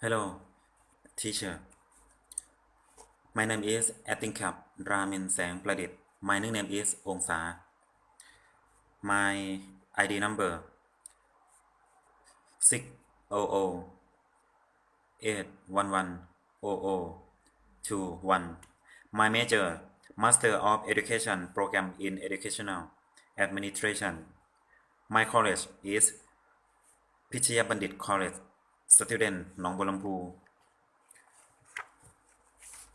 Hello, teacher. My name is Attingcap Ramin Sang Pradit. My nickname is Ong Sa. My ID number 600 811 0021. My major Master of Education Program in Educational Administration. My college is Pichaya Bandit College. Student Nong Bolampu.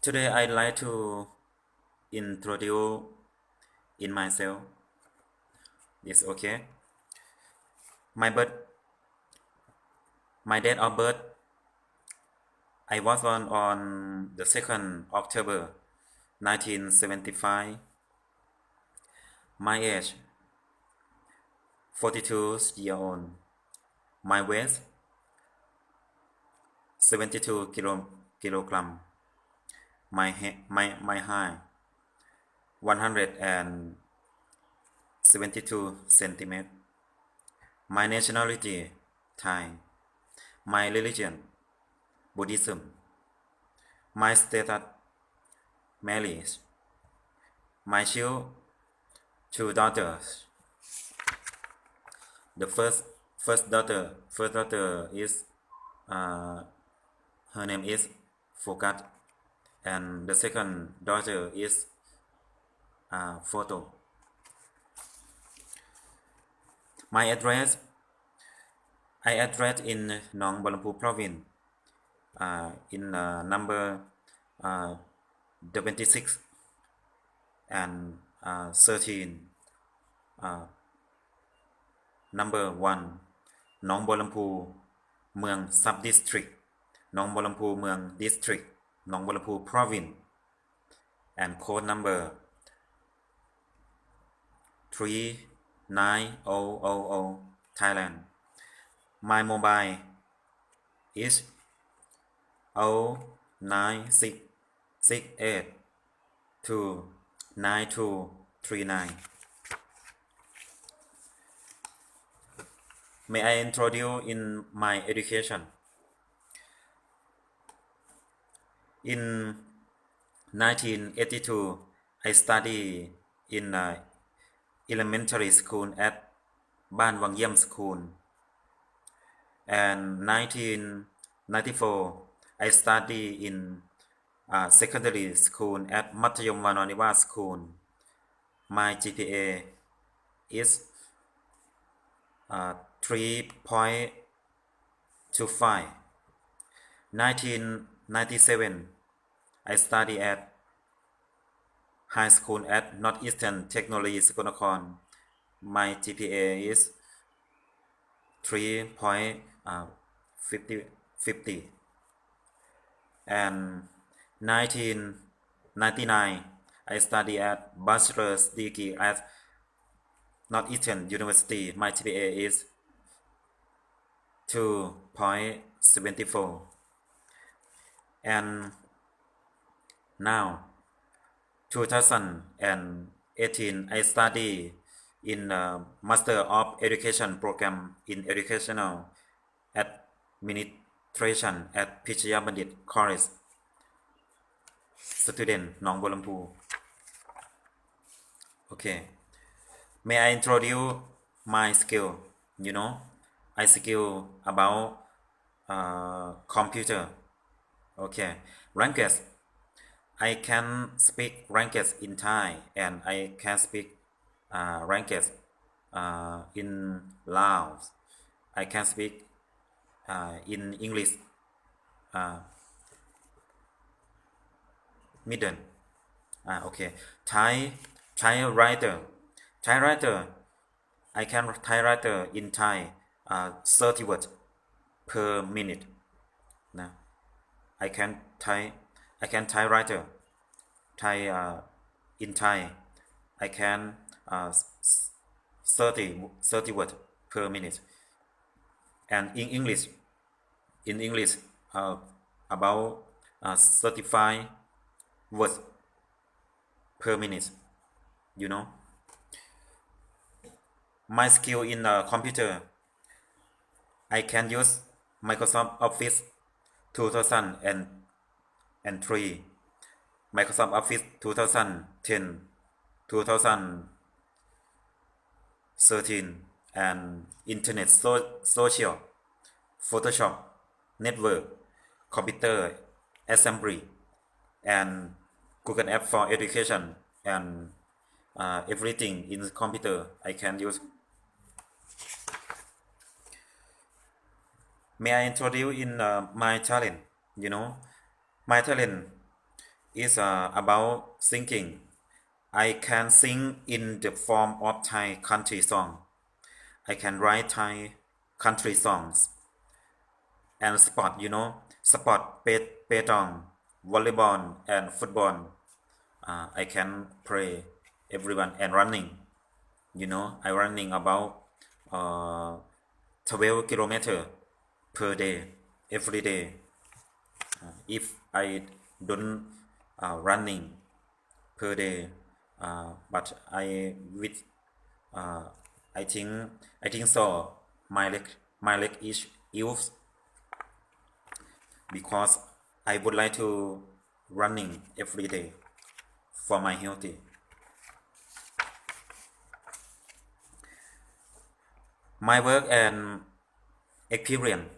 Today I'd like to introduce in myself. Yes, okay. My birth, my date of birth. I was born on the 2nd October 1975. My age 42 year old. My weight 72 kilo, kilogram. My he- my my height 172 centimeter. My nationality Thai. My religion Buddhism. My status marriage. My child two daughters. The first first daughter first daughter is uh, her name is Fokat and the second daughter is uh, Photo. My address I address in Nong Bolampu province uh, in uh, number uh, 26 and uh, 13 uh, number 1 หนองบัวลำพูเมือง sub district หนองบัวลำพู เมือง district หนองบัวลำพู province and code number 39000 Thailand my mobile is 09668 May I introduce in my education? in 1982 I study in uh, elementary school at บ้านวังเยี่ยม school and 1994 I study in uh, secondary school at มัธยมวานอนิวา school my GPA is uh, 3.25 19 1997, I study at high school at Northeastern Technology Sukarnakon. My GPA is 3.50. Uh, 50. And 1999, I study at bachelor's degree at Northeastern University. My GPA is 2.74. And now, 2018, I study in uh, Master of Education program in Educational Administration at Pichaya Bandit College. Student Nong Bolampu. Okay. May I introduce my skill? You know, I skill about uh, computer. Okay. Language. I can speak language in Thai and I can speak uh, language uh, in Laos. I can speak uh, in English. Uh, Middle. Ah, okay. Thai, Thai writer. Thai writer. I can Thai writer in Thai. Uh, 30 words per minute. Now, I can Thai. I can Thai writer. Thai uh, in Thai. I can uh, 30 30 words per minute. And in English, in English, uh, about uh, 35 words per minute. You know. My skill in the computer. I can use Microsoft Office 2003 Microsoft Office 2010 2013 and Internet so- Social Photoshop Network Computer Assembly and Google App for Education and uh, everything in the computer I can use. May I introduce in uh, my talent? You know, my talent is uh, about singing. I can sing in the form of Thai country song. I can write Thai country songs and sport. You know, sport, pet, petong, volleyball, and football. Uh, I can play everyone and running. You know, I running about uh, 12 kilometer per day every day. Uh, if I don't uh, running per day, uh, but I with uh, I think I think so my leg my leg is used because I would like to running every day for my healthy. My work and experience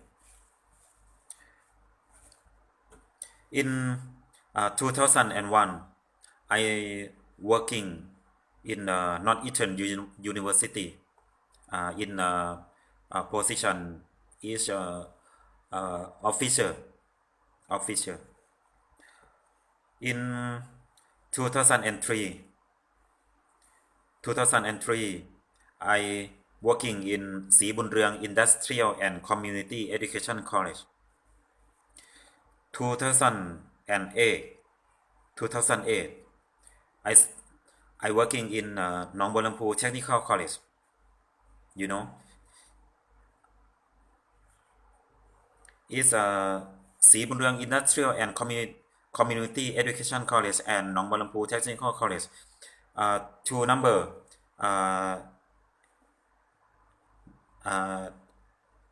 in uh, 2001 I working in uh, Northeastern Uni- University uh, in uh, a position is uh, uh, officer officer. In 2003 2003 I working in Sĩ Bun Rương Industrial and Community Education College 2008 2008 I I working in uh, Nong Bolampu Technical College. You know? Is uh, Sĩ Bun Industrial and Community Community Education College and Nong Bolampu Technical College. Uh, two number uh, uh,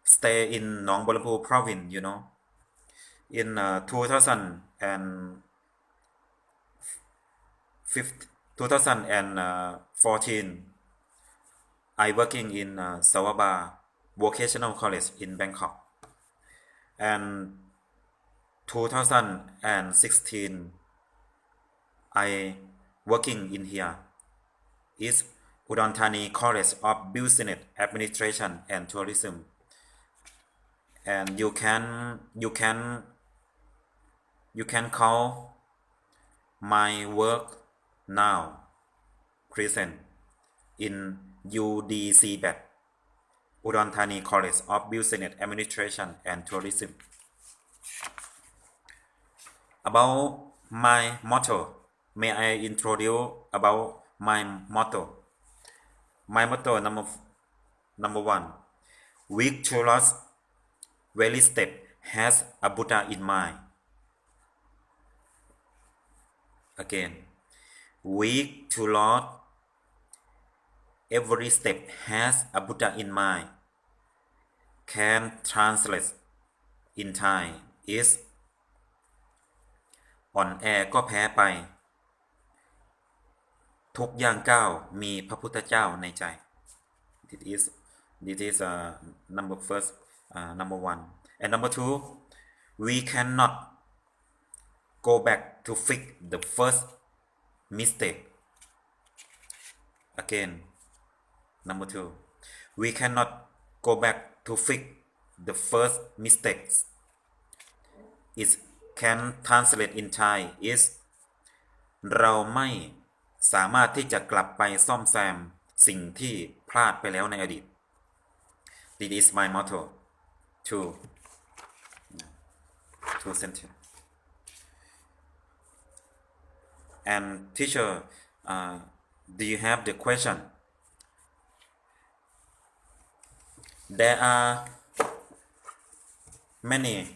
stay in Nong Bolampu province you know in uh, 2005 2014 I working in uh, Sawaba Vocational College in Bangkok. And 2016 I working in here is Udon Thani College of Business Administration and Tourism. And you can you can you can call my work now present in UDC BET Udon Thani College of Business Administration and Tourism. About my motto may I introduce about my motto? My motto number number one victorious very step has a Buddha in mind again weak to Lord every step has a Buddha in mind can translate in Thai is อ่อนแอก็แพ้ไป ทุกย่างก้าวมีพระพุทธเจ้าในใจ this is this is uh, number first uh, number one and number two we cannot go back to fix the first mistake again number two we cannot go back to fix the first mistakes it can translate in Thai is เราไม่สามารถที่จะกลับไปซ่อมแซมสิ่งที่พลาดไปแล้วในอดีต This is my motto two two sentence and teacher uh, do you have the question there are many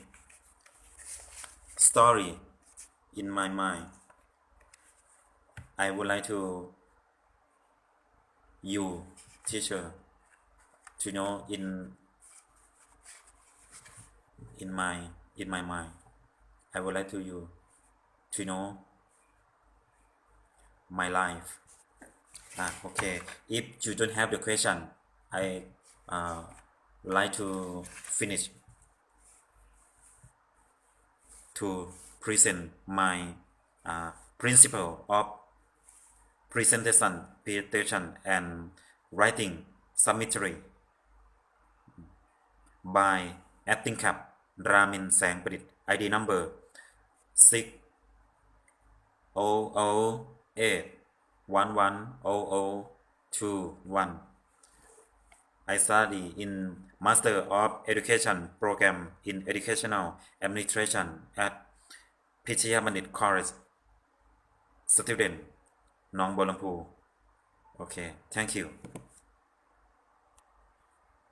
story in my mind I would like to you teacher to know in in my in my mind. I would like to you to know my life. Ah, okay. If you don't have the question I uh, like to finish. To present my uh, principle of presentation, presentation and writing summary by acting cap Ramin Sangprit ID number 6000 eight one one oh oh two one I study in Master of Education program in Educational Administration at พิชยาบัณฑิต College student น้องบัวลำพู โอเค thank you